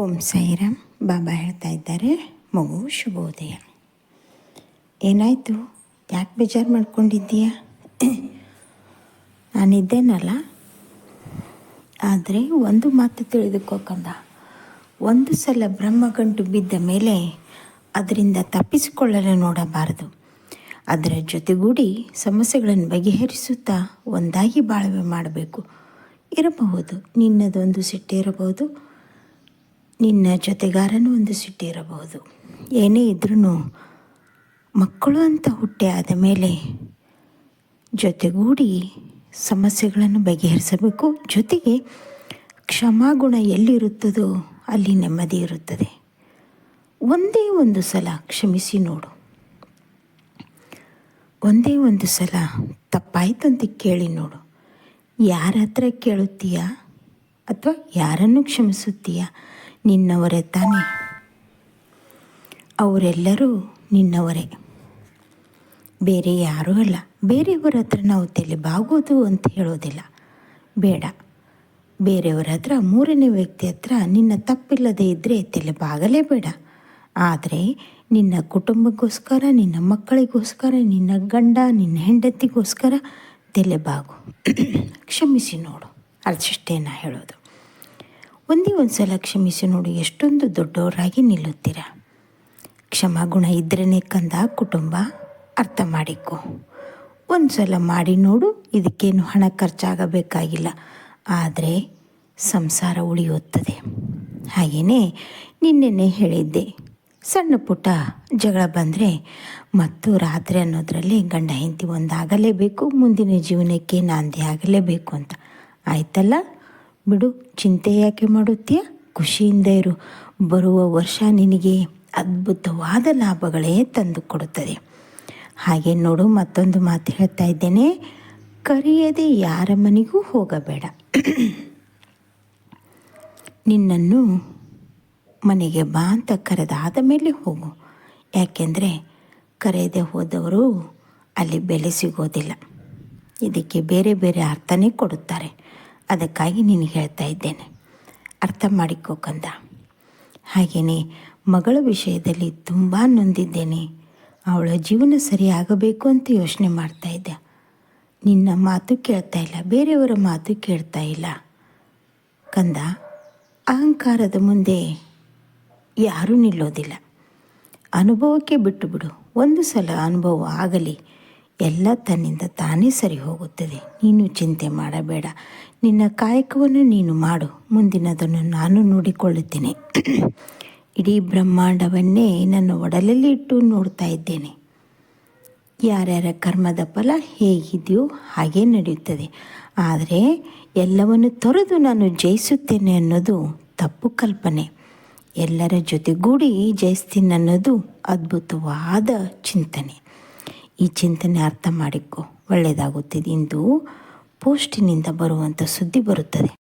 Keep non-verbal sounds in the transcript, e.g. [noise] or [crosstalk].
ಓಂ ಸಾಯಿರಾಮ್ ಬಾಬಾ ಹೇಳ್ತಾ ಇದ್ದಾರೆ, ಮಗು ಶುಭೋದಯ. ಏನಾಯಿತು? ಯಾಕೆ ಬೇಜಾರು ಮಾಡ್ಕೊಂಡಿದ್ದೀಯ? ನಾನಿದ್ದೇನಲ್ಲ ಆದರೆ ಒಂದು ಮಾತು ತಿಳಿದುಕೋಕಂದ ಒಂದು ಸಲ ಬ್ರಹ್ಮಗಂಟು ಬಿದ್ದ ಮೇಲೆ ಅದರಿಂದ ತಪ್ಪಿಸಿಕೊಳ್ಳಲು ನೋಡಬಾರದು. ಅದರ ಜೊತೆಗೂಡಿ ಸಮಸ್ಯೆಗಳನ್ನು ಬಗೆಹರಿಸುತ್ತಾ ಒಂದಾಗಿ ಬಾಳ್ವೆ ಮಾಡಬೇಕು. ಇರಬಹುದು, ನಿನ್ನದೊಂದು ಸಿಟ್ಟಿರಬಹುದು ನಿನ್ನ ಜೊತೆಗಾರನು ಒಂದು ಸಿಟ್ಟಿರಬಹುದು. ಏನೇ ಇದ್ರೂ ಮಕ್ಕಳು ಅಂತ ಹುಟ್ಟೆ ಆದ ಮೇಲೆ ಜೊತೆಗೂಡಿ ಸಮಸ್ಯೆಗಳನ್ನು ಬಗೆಹರಿಸಬೇಕು. ಜೊತೆಗೆ ಕ್ಷಮಾಗುಣ ಎಲ್ಲಿರುತ್ತದೋ ಅಲ್ಲಿ ನೆಮ್ಮದಿ ಇರುತ್ತದೆ. ಒಂದೇ ಒಂದು ಸಲ ಕ್ಷಮಿಸಿ ನೋಡು. ಒಂದೇ ಒಂದು ಸಲ ತಪ್ಪಾಯಿತು ಅಂತ ಕೇಳಿ ನೋಡು. ಯಾರ ಹತ್ರ ಕೇಳುತ್ತೀಯಾ ಅಥವಾ ಯಾರನ್ನು ಕ್ಷಮಿಸುತ್ತೀಯಾ? ನಿನ್ನವರೇ ತಾನೆ. ಅವರೆಲ್ಲರೂ ನಿನ್ನವರೇ. ಬೇರೆ ಯಾರೂ ಅಲ್ಲ. ಬೇರೆಯವರ ಹತ್ರ ನಾವು ತಲೆ ಬಾಗೋದು ಅಂತ ಹೇಳೋದಿಲ್ಲ. ಬೇಡ. ಬೇರೆಯವರ ಹತ್ರ, ಮೂರನೇ ವ್ಯಕ್ತಿ ಹತ್ರ ನಿನ್ನ ತಪ್ಪಿಲ್ಲದೆ ಇದ್ದರೆ ತಲೆ ಬಾಗಲೇ ಬೇಡ. ಆದರೆ ನಿನ್ನ ಕುಟುಂಬಕ್ಕೋಸ್ಕರ, ನಿನ್ನ ಮಕ್ಕಳಿಗೋಸ್ಕರ, ನಿನ್ನ ಗಂಡ, ನಿನ್ನ ಹೆಂಡತಿಗೋಸ್ಕರ ತಲೆ ಬಾಗು ಕ್ಷಮಿಸಿ ನೋಡು. ಅಷ್ಟೇ ನಾ ಹೇಳೋದು. ಒಂದೇ ಒಂದು ಸಲ ಕ್ಷಮಿಸಿ ನೋಡಿ, ಎಷ್ಟೊಂದು ದೊಡ್ಡವರಾಗಿ ನಿಲ್ಲುತ್ತೀರ. ಕ್ಷಮಾಗುಣ ಇದ್ರೇ ಕಂದ ಕುಟುಂಬ, ಅರ್ಥ ಮಾಡಿಕೊ. ಒಂದು ಸಲ ಮಾಡಿ ನೋಡು, ಇದಕ್ಕೇನು ಹಣ ಖರ್ಚಾಗಬೇಕಾಗಿಲ್ಲ. ಆದರೆ ಸಂಸಾರ ಉಳಿಯುತ್ತದೆ. ಹಾಗೆಯೇ ನಿನ್ನೆನೇ ಹೇಳಿದ್ದೆ, ಸಣ್ಣ ಪುಟ್ಟ ಜಗಳ ಬಂದರೆ ಮತ್ತು ರಾತ್ರಿ ಅನ್ನೋದರಲ್ಲಿ ಗಂಡ ಹೆಂಡತಿ ಒಂದಾಗಲೇಬೇಕು, ಮುಂದಿನ ಜೀವನಕ್ಕೆ ನಾಂದಿ ಆಗಲೇಬೇಕು ಅಂತ. ಆಯ್ತಲ್ಲ? ಬಿಡು, ಚಿಂತೆ ಯಾಕೆ ಮಾಡುತ್ತೀಯ? ಖುಷಿಯಿಂದ ಇರು. ಬರುವ ವರ್ಷ ನಿನಗೆ ಅದ್ಭುತವಾದ ಲಾಭಗಳೇ ತಂದು ಕೊಡುತ್ತದೆ ಹಾಗೆ ನೋಡು, ಮತ್ತೊಂದು ಮಾತು ಹೇಳ್ತಾ ಇದ್ದೇನೆ. ಕರೆಯದೆ ಯಾರ ಮನೆಗೂ ಹೋಗಬೇಡ. ನಿನ್ನನ್ನು ಮನೆಗೆ ಬಾ ಅಂತ ಕರೆದಾದ ಮೇಲೆ ಹೋಗು. ಯಾಕೆಂದರೆ ಕರೆಯದೆ ಹೋದವರು ಅಲ್ಲಿ ಬೆಲೆ ಸಿಗೋದಿಲ್ಲ. ಇದಕ್ಕೆ ಬೇರೆ ಬೇರೆ ಅರ್ಥನೇ ಕೊಡುತ್ತಾರೆ. ಅದಕ್ಕಾಗಿ ನಿನಗೆ ಹೇಳ್ತಾ ಇದ್ದೇನೆ. ಅರ್ಥ ಮಾಡಿಕೋಕಂದ ಹಾಗೆಯೇ ಮಗಳ ವಿಷಯದಲ್ಲಿ ತುಂಬ ನೊಂದಿದ್ದೇನೆ. ಅವಳ ಜೀವನ ಸರಿಯಾಗಬೇಕು ಅಂತ ಯೋಚನೆ ಮಾಡ್ತಾ ಇದ್ದೆ. ನಿನ್ನ ಮಾತು ಕೇಳ್ತಾ ಇಲ್ಲ, ಬೇರೆಯವರ ಮಾತು ಕೇಳ್ತಾ ಇಲ್ಲ. ಕಂದ, ಅಹಂಕಾರದ ಮುಂದೆ ಯಾರೂ ನಿಲ್ಲೋದಿಲ್ಲ. ಅನುಭವಕ್ಕೆ ಬಿಟ್ಟು ಬಿಡು. ಒಂದು ಸಲ ಅನುಭವ ಆಗಲಿ. ಎಲ್ಲ ತನ್ನಿಂದ ತಾನೇ ಸರಿ ಹೋಗುತ್ತದೆ. ನೀನು ಚಿಂತೆ ಮಾಡಬೇಡ. ನಿನ್ನ ಕಾಯಕವನ್ನು ನೀನು ಮಾಡು. ಮುಂದಿನದನ್ನು ನಾನು ನೋಡಿಕೊಳ್ಳುತ್ತೇನೆ. [clears throat] ಇಡೀ ಬ್ರಹ್ಮಾಂಡವನ್ನೇ ನನ್ನ ಒಡಲಲ್ಲಿ ಇಟ್ಟು ನೋಡ್ತಾ ಇದ್ದೇನೆ. ಯಾರ್ಯಾರ ಕರ್ಮದ ಫಲ ಹೇಗಿದೆಯೋ ಹಾಗೇ ನಡೆಯುತ್ತದೆ. ಆದರೆ ಎಲ್ಲವನ್ನು ತೊರೆದು ನಾನು ಜಯಿಸುತ್ತೇನೆ ಅನ್ನೋದು ತಪ್ಪು ಕಲ್ಪನೆ. ಎಲ್ಲರ ಜೊತೆಗೂಡಿ ಜಯಿಸ್ತೀನಿ ಅನ್ನೋದು ಅದ್ಭುತವಾದ ಚಿಂತನೆ. ಈ ಚಿಂತನೆ ಅರ್ಥ ಮಾಡಿಕೊ. ಒಳ್ಳೆಯದಾಗುತ್ತಿದೆ ಇಂದು ಪೋಸ್ಟಿನಿಂದ ಬರುವಂಥ ಸುದ್ದಿ ಬರುತ್ತದೆ.